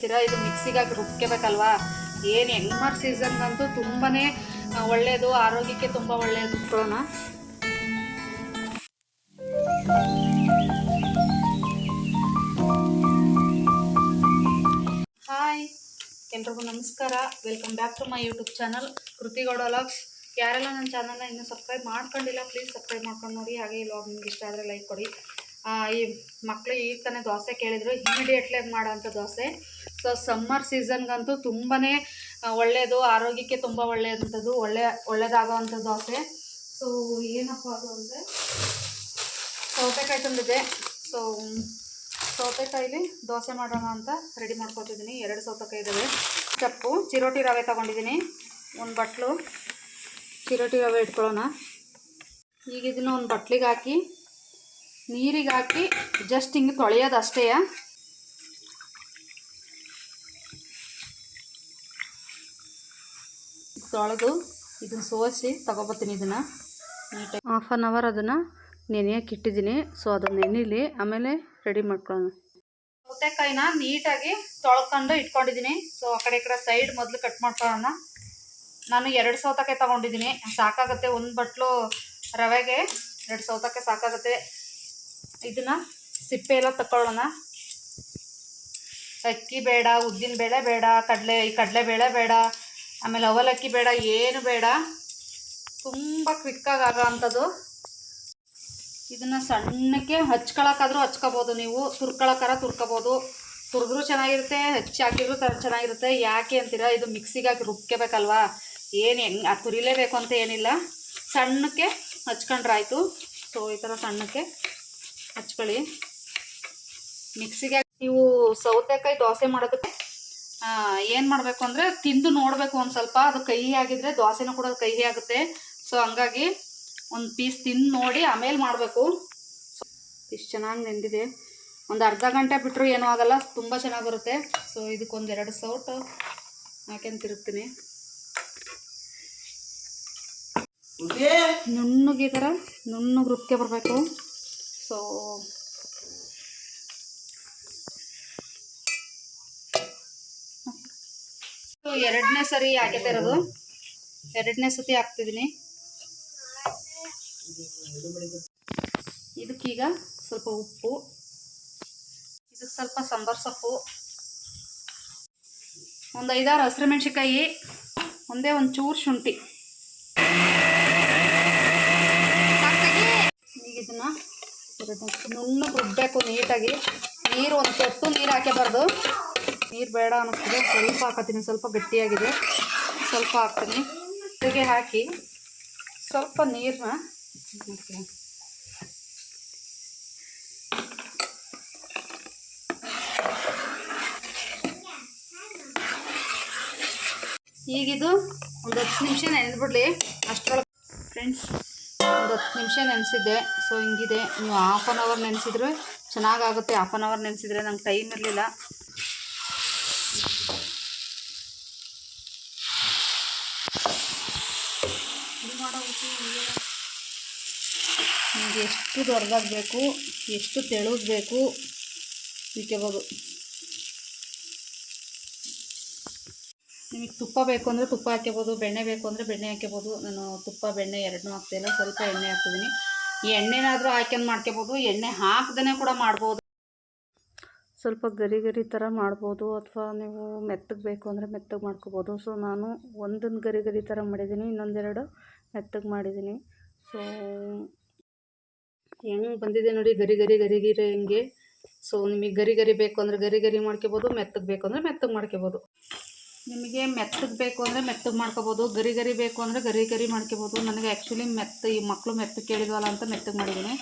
ಇದು ಮಿಕ್ಸಿಗಾಗಿ ರುಬ್ಕೋಬೇಕಲ್ವಾ ಏನು ಎಲ್ಮರ್ ಸೀಸನ್ಗಂತೂ ತುಂಬಾನೇ ಆ, ಒಳ್ಳೆಯದು ಆರೋಗ್ಯಕ್ಕೆ ತುಂಬ ಒಳ್ಳೆಯದು ಕೊಡೋಣ ಹಾಯ್ ಎಲ್ರಿಗೂ ನಮಸ್ಕಾರ. Welcome back to my YouTube channel Krithi Gowda logs ಯಾರೆಲ್ಲ ನನ್ನ ಚಾನಲ್ನ ಇನ್ನೂ ಸಬ್ಸ್ಕ್ರೈಬ್ ಮಾಡ್ಕೊಂಡಿಲ್ಲ ಪ್ಲೀಸ್ ಸಬ್ಸ್ಕ್ರೈಬ್ ಮಾಡ್ಕೊಂಡು ನೋಡಿ. ಹಾಗೆ ಈ ಲಾಗ್ ನಿಮ್ಗೆ ಇಷ್ಟ ಆದರೆ ಲೈಕ್ ಕೊಡಿ. ಈ ಮಕ್ಕಳು ಈಗ ತಾನೇ ದೋಸೆ ಕೇಳಿದ್ರು. ಇಮಿಡಿಯೇಟ್ಲಿ ಮಾಡೋಂಥ ದೋಸೆ. ಸೊ ಸಮ್ಮರ್ ಸೀಸನ್ಗಂತೂ ತುಂಬಾ ಒಳ್ಳೆಯದು ಆರೋಗ್ಯಕ್ಕೆ ತುಂಬ ಒಳ್ಳೆಯದಂಥದ್ದು ಒಳ್ಳೆ ಒಳ್ಳೆಯದಾಗೋವಂಥ ದೋಸೆ ಸೊ ಏನಪ್ಪ ಅದು ಅಂದರೆ, ಸೌತೆಕಾಯಿ ತಂದಿದೆ ಸೊ ಸೌತೆಕಾಯಿಲಿ ದೋಸೆ ಮಾಡೋಣ ಅಂತ ರೆಡಿ ಮಾಡ್ಕೊತಿದ್ದೀನಿ. ಎರಡು ಸೌತೆಕಾಯಿ ಇದ್ದಾವೆ ಚಪ್ಪು, ಚಿರೋಟಿ ರವೆ ತೊಗೊಂಡಿದ್ದೀನಿ. ಒಂದು ಬಟ್ಲು. ಚಿರೋಟಿ ರವೆ ಇಟ್ಕೊಳ್ಳೋಣ. ಈಗ ಇದನ್ನ ಒಂದು ಬಟ್ಲಿಗೆ ಹಾಕಿ, ನೀರಿಗೆ ಹಾಕಿ ಜಸ್ಟ್ ಹಿಂಗೆ ತೊಳೆಯೋದು ಅಷ್ಟೇ. ತೊಳೆದು ಇದನ್ನು ಸೋಸಿ ತಗೊಬತ್ತೀನಿ ಇದನ್ನು. ನೀಟಾಗಿ ಹಾಫ್ ಆನ್ ಅವರ್ ಅದನ್ನು ನೆನೆಯಕ್ಕೆ ಇಟ್ಟಿದ್ದೀನಿ. ಸೊ ಅದನ್ನು ನೆನೆಲಿ ಆಮೇಲೆ ರೆಡಿ ಮಾಡ್ಕೊಳ್ಳೋಣ. ಸೌತೆಕಾಯಿನ ನೀಟಾಗಿ ತೊಳ್ಕೊಂಡು ಇಟ್ಕೊಂಡಿದ್ದೀನಿ. ಸೊ ಆ ಕಡೆ ಕಡೆ ಸೈಡ್ ಮೊದಲು ಕಟ್ ಮಾಡ್ಕೊಳ್ಳೋಣ. ನಾನು ಎರಡು ಸೌತೆಕಾಯಿ ತೊಗೊಂಡಿದ್ದೀನಿ. ಸಾಕಾಗುತ್ತೆ ಒಂದು ಬಟ್ಲು ರವೆಗೆ, ಎರಡು ಸೌತೆಕಾಯಿ ಸಾಕಾಗುತ್ತೆ. ಇದನ್ನು ಸಿಪ್ಪೆ ಎಲ್ಲ ತಗೊಳ್ಳೋಣ ಅಕ್ಕಿ ಬೇಡ, ಉದ್ದಿನ ಬೇಳೆ ಬೇಡ, ಕಡಲೆ, ಈ ಕಡಲೆ ಬೇಳೆ ಬೇಡ. ಆಮೇಲೆ ಅವಲಕ್ಕಿ ಬೇಡ, ಏನು ಬೇಡ. ತುಂಬ ಕ್ವಿಕ್ಕಾಗಿ ಆಗೋ ಅಂಥದ್ದು. ಇದನ್ನು ಸಣ್ಣಕ್ಕೆ ಹಚ್ಕೊಳಕ್ಕಾದ್ರೂ ಹಚ್ಕೋಬೋದು ನೀವು. ತುರ್ಕೊಳಕ್ಕಾರ ತುರ್ಕೋಬೋದು. ತುರಿದ್ರೂ ಚೆನ್ನಾಗಿರುತ್ತೆ, ಹೆಚ್ಚಿ ಹಾಕಿದ್ರು ಚೆನ್ನಾಗಿರುತ್ತೆ. ಯಾಕೆ ಅಂತೀರಾ? ಇದು ಮಿಕ್ಸಿಗೆ ಹಾಕಿ ರುಬ್ಕೋಬೇಕಲ್ವಾ ಏನು ಹೆಂಗೆ, ಅದು ತುರಿಲೇಬೇಕು ಅಂತ ಏನಿಲ್ಲ. ಸಣ್ಣಕ್ಕೆ ಹಚ್ಕೊಂಡ್ರಾಯ್ತು. ಸೊ ಈ ಥರ ಸಣ್ಣಕ್ಕೆ ಹಚ್ಕೊಳ್ಳಿ. ಮಿಕ್ಸಿಗೆ ನೀವು ಸೌತೆಕಾಯಿ ದೋಸೆ ಮಾಡೋದಕ್ಕೆ ಏನು ಮಾಡಬೇಕು ಅಂದರೆ ತಿಂದು ನೋಡಬೇಕು ಒಂದು ಸ್ವಲ್ಪ. ಅದು ಕಹಿ ಆಗಿದ್ರೆ ದೋಸೆನೂ ಕೂಡ ಕಹಿ ಆಗುತ್ತೆ. ಸೊ ಹಂಗಾಗಿ ಒಂದು ಪೀಸ್ ತಿಂದು ನೋಡಿ ಆಮೇಲೆ ಮಾಡಬೇಕು. ಇಷ್ಟು ಚೆನ್ನಾಗಿ ನೆಂದಿದೆ. ಒಂದು ಅರ್ಧ ಗಂಟೆ ಬಿಟ್ಟರು ಏನೂ ಆಗಲ್ಲ ತುಂಬ ಚೆನ್ನಾಗಿ ಬರುತ್ತೆ. ಸೊ ಇದಕ್ಕೊಂದು ಎರಡು ಸೌಟು ಹಾಕ್ಯಂತಿರುತ್ತೀನಿ ನುಣ್ಣಗೆ ಈ ಥರ ನುಣ್ಣಗೆ ರುಬ್ಕೆ ಬರಬೇಕು. ಸೊ ಎರಡನೇ ಸರಿ ಹಾಕೈತೆ ಇರೋದು. ಎರಡನೇ ಸತಿ ಹಾಕ್ತಿದ್ದೀನಿ ಇದಕ್ಕೀಗ ಸ್ವಲ್ಪ ಉಪ್ಪು. ಇದಕ್ಕೆ ಸ್ವಲ್ಪ ಸಾಂಬಾರ್ ಸೊಪ್ಪು. ಒಂದು ಐದಾರು ಹಸಿರು ಮೆಣಸಿಕಾಯಿ ಒಂದೇ ಒಂದು ಚೂರು ಶುಂಠಿ. ಈಗ ಇದನ್ನು ನುಣ್ಣಗೆ ರುಬ್ಬಬೇಕು ನೀಟಾಗಿ. ನೀರು ಒಂದು ಸೊಪ್ಪು ನೀರು ಹಾಕಬಾರ್ದು ನೀರು ಬೇಡ ಅನ್ನಿಸ್ತದೆ. ಸ್ವಲ್ಪ ಹಾಕತ್ತೀನಿ. ಸ್ವಲ್ಪ ಗಟ್ಟಿಯಾಗಿದೆ. ಸ್ವಲ್ಪ ಹಾಕ್ತೀನಿ. ಇದಕ್ಕೆ ಹಾಕಿ ಸ್ವಲ್ಪ ನೀರನ್ನ ಈಗಿದು ಒಂದು ಹತ್ತು ನಿಮಿಷ ನೆನೆದ್ಬಿಡ್ಲಿ ಅಷ್ಟರೊಳಗೆ ಫ್ರೆಂಡ್ಸ್, ಒಂದು ಹತ್ತು ನಿಮಿಷ ನೆನೆಸಿದ್ದೆ. ಸೊ ಹಿಂಗಿದೆ. ನೀವು ಹಾಫ್ ಆನ್ ಅವರ್ ನೆನೆಸಿದ್ರೆ ಚೆನ್ನಾಗಾಗುತ್ತೆ. ಹಾಫ್ ಆನ್ ಅವರ್ ನೆನೆಸಿದ್ರೆ ನಂಗೆ ಟೈಮ್ ಇರಲಿಲ್ಲ. ನಿಮಗೆ ಎಷ್ಟು ದೊಡ್ಡದಾಗಬೇಕು, ಎಷ್ಟು ತೆಳುಗಬೇಕು ಇಕ್ಕೋಬೋದು ನಿಮಗೆ ತುಪ್ಪ ಬೇಕು ಅಂದರೆ ತುಪ್ಪ ಹಾಕ್ಕೋಬೋದು ಬೆಣ್ಣೆ ಬೇಕು ಅಂದರೆ ಬೆಣ್ಣೆ ಹಾಕ್ಕೋಬೋದು ನಾನು ತುಪ್ಪ, ಬೆಣ್ಣೆ ಎರಡನ್ನೂ ಹಾಕ್ತಿಲ್ಲ ಸ್ವಲ್ಪ ಎಣ್ಣೆ ಹಾಕ್ತಿದ್ದೀನಿ. ಈ ಎಣ್ಣೆನಾದರೂ ಹಾಕ್ಯಂದು ಮಾಡ್ಕೋಬೋದು ಎಣ್ಣೆ ಹಾಕ್ದೇ ಕೂಡ ಮಾಡ್ಬೋದು. ಸ್ವಲ್ಪ ಗರಿ ಗರಿ ಥರ ಮಾಡ್ಬೋದು, ಅಥವಾ ನೀವು ಮೆತ್ತಗೆ ಬೇಕು ಅಂದರೆ ಮೆತ್ತಗೆ ಮಾಡ್ಕೋಬೋದು. ಸೊ ನಾನು ಒಂದೊಂದು ಗರಿ ಗರಿ ಥರ ಮಾಡಿದ್ದೀನಿ, ಇನ್ನೊಂದೆರಡು ಮೆತ್ತಗೆ ಮಾಡಿದ್ದೀನಿ. ಸೊ ಹೆಂಗೆ ಬಂದಿದೆ ನೋಡಿ ಗರಿ ಗರಿ ಗರಿ ಗಿರಿ ಹೆಂಗೆ. ಸೊ ನಿಮಗೆ ಗರಿ ಗರಿ ಬೇಕು ಅಂದರೆ ಗರಿ ಗರಿ ಮಾಡ್ಕೋಬೋದು, ಮೆತ್ತಗೆ ಬೇಕು ಅಂದರೆ ಮೆತ್ತಗೆ ಮಾಡ್ಕೋಬೋದು. ನಿಮಗೆ ಮೆತ್ತಗೆ ಬೇಕು ಅಂದರೆ ಮೆತ್ತಗೆ ಮಾಡ್ಕೋಬೋದು, ಗರಿ ಗರಿ ಬೇಕು ಅಂದರೆ ಗರಿ ಗರಿ ಮಾಡ್ಕೋಬೋದು. ನನಗೆ ಆ್ಯಕ್ಚುಲಿ ಮೆತ್ತ, ಈ ಮಕ್ಕಳು ಮೆತ್ತಗೆ ಕೇಳಿದ್ವಲ್ಲ ಅಂತ ಮೆತ್ತಗೆ ಮಾಡಿದ್ದೀನಿ.